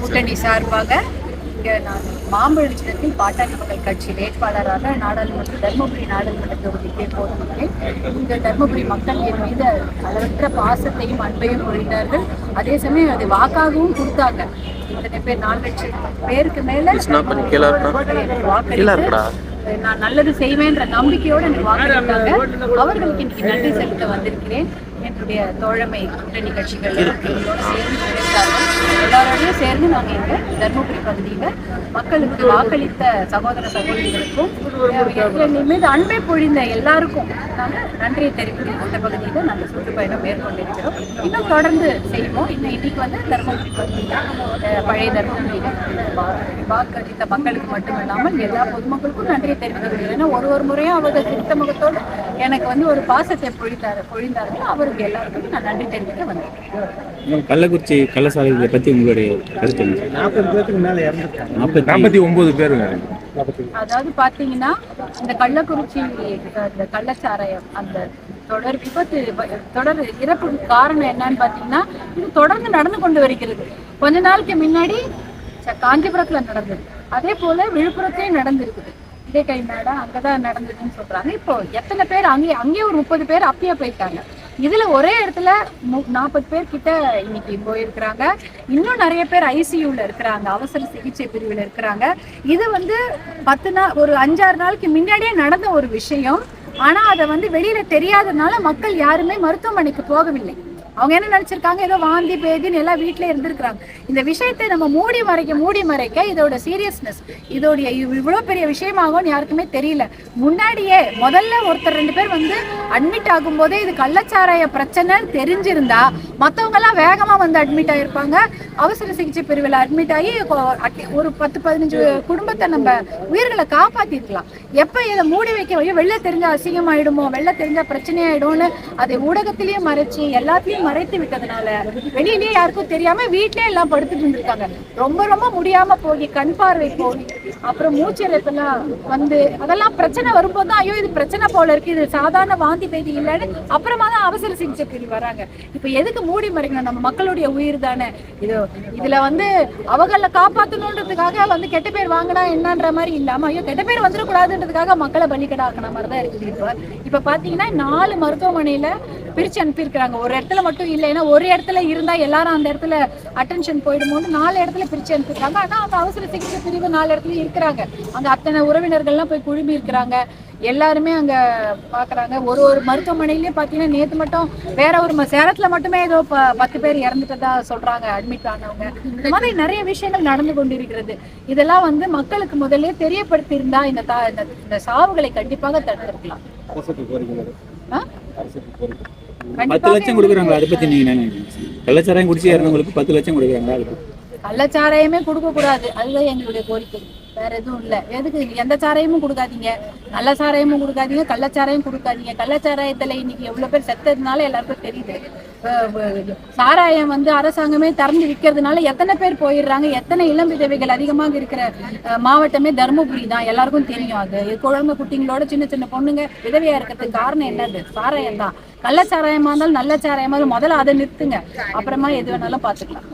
கூட்டணி சார்பாக இங்கே நான் மாம்பழத்தில் பாட்டாளி மக்கள் கட்சி வேட்பாளராக நாடாளுமன்ற தர்மபுரி நாடாளுமன்ற தொகுதிக்கு போட்டிருக்கிறேன் இந்த தர்மபுரி மக்கள் என் மீது அளவற்ற பாசத்தையும் அன்பையும் பொழிந்தார்கள் அதே சமயம் அதை வாக்காகவும் கொடுத்தாங்க. இத்தனை பேர் நாலு லட்சம் பேருக்கு மேல வாக்களித்து. நான் நல்லது செய்வேன்ற நம்பிக்கையோடு எனக்கு வாக்களித்தாங்க. அவர்களுக்கு இன்னைக்கு நன்றி செலுத்த வந்திருக்கிறேன். என்னுடைய தோழமை கூட்டணி கட்சிகள் எங்களோட சேர்ந்து உழைத்தார்கள் எல்லாரோடையும் சேர்ந்து நாங்கள் இந்த தர்மபுரி பகுதியில் மக்களுக்கு வாக்களித்த சகோதர சகோதரிகளுக்கும் என் மீது அன்பை பொழிந்த எல்லாருக்கும் நாங்கள் நன்றியை தெரிவிக்கிறோம் இந்த பகுதியில் நாங்கள் சுற்றுப்பயணம் மேற்கொண்டிருக்கிறோம். இன்னும் தொடர்ந்து செய்வோம். இன்னும் இன்னைக்கு வந்து தர்மபுரி பகுதியில் பழைய தர்மபுரியில் வாக்களித்த மக்களுக்கு மட்டுமில்லாமல் எல்லா பொதுமக்களுக்கும் நன்றியை தெரிவித்துக் ஏன்னா ஒரு ஒரு முறையும் அவர்கள் முகத்தோடு எனக்கு வந்து ஒரு பாசத்தை பொழித்தார் பொழிந்தார்கள். அவருக்கு எல்லாருக்கும் நான் நன்றி தெரிவிக்க வந்தேன். கள்ளக்குறிச்சி கள்ளசாலைகளை பத்தி உங்களுடைய கருத்து நாற்பது பேருக்கு மேல இறந்துருக்காங்க. நாற்பத்தி ஒன்பது பேருங்க. அதாவது பாத்தீங்கன்னா இந்த கள்ளக்குறிச்சி இந்த கள்ளச்சாராயம் அந்த தொடர் விபத்து தொடர் இறப்புக்கு காரணம் என்னன்னு பாத்தீங்கன்னா இது தொடர்ந்து நடந்து கொண்டு வருகிறது. கொஞ்ச நாளுக்கு முன்னாடி காஞ்சிபுரத்துல நடந்தது. அதே போல விழுப்புரத்திலேயும் நடந்திருக்குது. இதே கை மேடா அங்கதான் நடந்ததுன்னு சொல்றாங்க. இப்போ எத்தனை பேர் அங்கே அங்கேயே ஒரு முப்பது பேர் அப்பயே போயிட்டாங்க. இதுல ஒரே இடத்துல நாற்பது பேர் கிட்ட இன்னைக்கு போயிருக்கிறாங்க. இன்னும் நிறைய பேர் ஐசியூல இருக்கிறாங்க. அவசர சிகிச்சை பிரிவில் இருக்கிறாங்க. இது வந்து பத்து நாள் ஒரு அஞ்சாறு நாளுக்கு முன்னாடியே நடந்த ஒரு விஷயம். ஆனா அதை வந்து வெளியில தெரியாததுனால மக்கள் யாருமே மருத்துவமனைக்கு போகவில்லை. அவங்க என்ன நினைச்சிருக்காங்க? ஏதோ வாந்தி பேதின்னு எல்லாம் வீட்டிலே இருந்திருக்கிறாங்க. இந்த விஷயத்தை நம்ம மூடி மறைக்க மூடி மறைக்க இதோட சீரியஸ்னஸ் இதோடைய இவ்- பெரிய விஷயமாகும்னு யாருக்குமே தெரியல. முன்னாடியே முதல்ல ஒருத்தர் ரெண்டு பேர் வந்து அட்மிட் ஆகும்போதே இது கள்ளச்சாராய பிரச்சனைன்னு தெரிஞ்சிருந்தா மற்றவங்கெல்லாம் வேகமாக வந்து அட்மிட் ஆகிருப்பாங்க அவசர சிகிச்சை பிரிவில் அட்மிட் ஆகி அட்- ஒரு பத்து பதினஞ்சு குடும்பத்தை நம்ம உயிர்களை காப்பாத்திருக்கலாம். எப்ப இதை மூடி வைக்க வையோ வெளில தெரிஞ்சா அசிங்கமாயிடுமோ வெளில தெரிஞ்சா பிரச்சனையாயிடும்னு அதை ஊடகத்திலேயே மறைச்சு எல்லாத்தையும் மறைத்து விட்டதுனால வெளியிலேயே யாருக்கும் தெரியாம வீட்லயே எல்லாம் படுத்துட்டு இருந்திருக்காங்க. ரொம்ப ரொம்ப முடியாம போய் கண் பார்வை போகி. அப்புறம் மூச்சிறைப்பெல்லாம் வந்து அதெல்லாம் பிரச்சனை வரும்போது தான் ஐயோ இது பிரச்சனை போல இருக்கு இது சாதாரண வாந்தி பேதி இல்லைன்னு அப்புறமா தான் அவசர சிகிச்சை பிரிவு வராங்க இப்ப எதுக்கு மூடி மறைக்கணும்? நம்ம மக்களுடைய உயிர் தானே. இது இதுல வந்து அவங்கள காப்பாத்தணுன்றதுக்காக வந்து கெட்ட பேர் வாங்கினா என்னன்ற மாதிரி இல்லாம ஐயோ கெட்ட பேர் வந்துடக்கூடாதுன்றதுக்காக மக்களை பலிக்கடாக்கின மாதிரி தான் இருக்குது இப்ப. இப்ப பாத்தீங்கன்னா நாலு மருத்துவமனையில பிரிச்சு அனுப்பியிருக்கிறாங்க. ஒரு இடத்துல மட்டும் இல்லை ஏன்னா ஒரு இடத்துல இருந்தா எல்லாரும் அந்த இடத்துல அட்டென்ஷன் போயிடுமோன்னு நாலு இடத்துல பிரிச்சு அனுப்பியிருக்காங்க. ஆனா அந்த அவசர சிகிச்சை பிரிவு நாலு இடத்துல இருக்கிறாங்க. அங்க அத்தனை உறவினர்கள்லாம் போய் குழுமி இருக்கிறாங்க. எல்லாருமே அங்க பாக்குறாங்க. ஒரு ஒரு மருத்துவமனையிலயும் பாத்தீங்கன்னா நேத்து மட்டும் வேற ஒரு சேலத்துல மட்டுமே ஏதோ பத்து பேர் இறந்துட்டதா சொல்றாங்க அட்மிட் ஆனவங்க. இந்த மாதிரி நிறைய விஷயங்கள் நடந்து கொண்டிருக்கிறது. இதெல்லாம் வந்து மக்களுக்கு முதல்ல தெரியப்படுத்தி இருந்தா இந்த தா- இந்த- சாவுகளை கண்டிப்பாக தடுத்திருக்கலாம்? பத்து லட்சம் கொடுக்குறாங்க. அதை பத்தி நீங்க கள்ளச்சாராயம் குடிச்சு இறந்தவங்களுக்கு பத்து லட்சம் கொடுக்குறாங்க அது பத்தி. கள்ளச்சாராயமே கொடுக்க கூடாது அதுதான் எங்களுடைய கோரிக்கை. வேற எதுவும் இல்ல. எதுக்கு? எந்த சாராயமும் கொடுக்காதீங்க. நல்ல சாராயமும் கொடுக்காதீங்க கள்ளச்சாராயம் கொடுக்காதீங்க. கள்ளச்சாராயத்துல இன்னைக்கு எவ்வளவு பேர் செத்ததுனால எல்லாருக்கும் தெரியுது. சாராயம் வந்து அரசாங்கமே திறந்து விற்கிறதுனால எத்தனை பேர் போயிடுறாங்க? எத்தனை இளம் விதவைகள் அதிகமாக இருக்கிற அஹ், மாவட்டமே தருமபுரி தான். எல்லாருக்கும் தெரியும் அது. குழந்தை குட்டிங்களோட சின்ன சின்ன பொண்ணுங்க விதவையா இருக்கிறதுக்கு காரணம் என்னது? சாராயம் தான். கள்ளச்சாராயமா இருந்தாலும் நல்ல சாராயமா முதல்ல அதை நிறுத்துங்க. அப்புறமா எது வேணாலும் பாத்துக்கலாம்.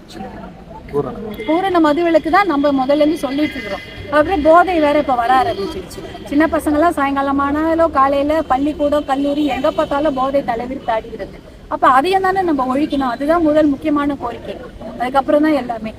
பூரண மதுவிலக்கு தான் நம்ம முதல்ல இருந்து சொல்லிட்டு இருக்கிறோம். அப்புறம் போதை வேற இப்ப வர ஆரம்பிச்சிருச்சு. சின்ன பசங்க எல்லாம் சாயங்காலமானாலும் காலையில பள்ளிக்கூடம் கல்லூரி எங்க பார்த்தாலும் போதை தலைவிரித்து ஆடுகிறது அப்ப அதையும் தானே நம்ம ஒழிக்கணும். அதுதான் முதல் முக்கியமான கோரிக்கை. அதுக்கப்புறம் தான் எல்லாமே